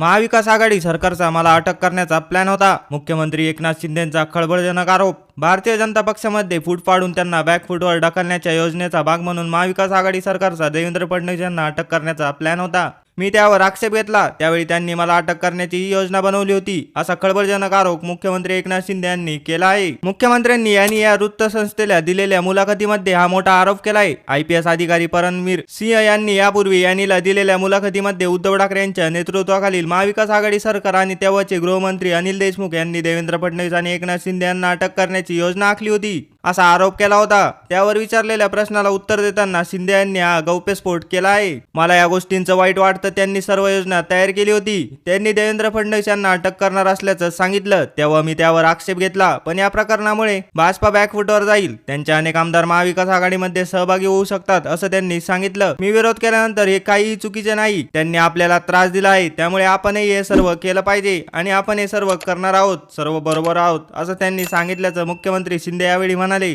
महाविकास आघाडी सरकारचा मला अटक करण्याचा प्लॅन होता. मुख्यमंत्री एकनाथ शिंदेचा खळबळजनक आरोप. भारतीय जनता पक्षामध्ये फूट पाडून त्यांना बॅकफूटवर ढकलण्याच्या योजनेचा भाग म्हणून महाविकास आघाडी सरकारचा देवेंद्र फडणवीस यांना अटक करण्याचा प्लॅन होता. मी त्यावर आक्षेप घेतला. त्यावेळी त्यांनी मला अटक करण्याची ही योजना बनवली होती असा खळबळजनक आरोप मुख्यमंत्री एकनाथ शिंदे यांनी केला आहे. मुख्यमंत्र्यांनी यांनी या वृत्तसंस्थेला दिलेल्या मुलाखतीमध्ये हा मोठा आरोप केला आहे. आय पी एस अधिकारी परमवीर सिंह यांनी यापूर्वी यांनीला दिलेल्या मुलाखतीमध्ये उद्धव ठाकरे यांच्या नेतृत्वाखालील महाविकास आघाडी सरकार आणि तेव्हाचे गृहमंत्री अनिल देशमुख यांनी देवेंद्र फडणवीस आणि एकनाथ शिंदे यांना अटक करण्याची योजना आखली होती असा आरोप केला होता. त्यावर विचारलेल्या प्रश्नाला उत्तर देताना शिंदे यांनी हा गौप्यस्फोट केला आहे. मला या गोष्टींचं वाईट वाटतं. त्यांनी सर्व योजना तयार केली होती. त्यांनी देवेंद्र फडणवीस यांना अटक करणार असल्याचं सांगितलं. तेव्हा मी त्यावर आक्षेप घेतला. पण या प्रकरणामुळे भाजपा बॅकफुटवर जाईल. त्यांचे अनेक आमदार महाविकास आघाडीमध्ये सहभागी होऊ शकतात असं त्यांनी सांगितलं. मी विरोध केल्यानंतर हे काहीही चुकीचे नाही. त्यांनी आपल्याला त्रास दिला आहे. त्यामुळे आपणही हे सर्व केलं पाहिजे आणि आपण हे सर्व करणार आहोत. सर्व बरोबर आहोत असं त्यांनी सांगितल्याचं मुख्यमंत्री शिंदे यावेळी म्हणाले.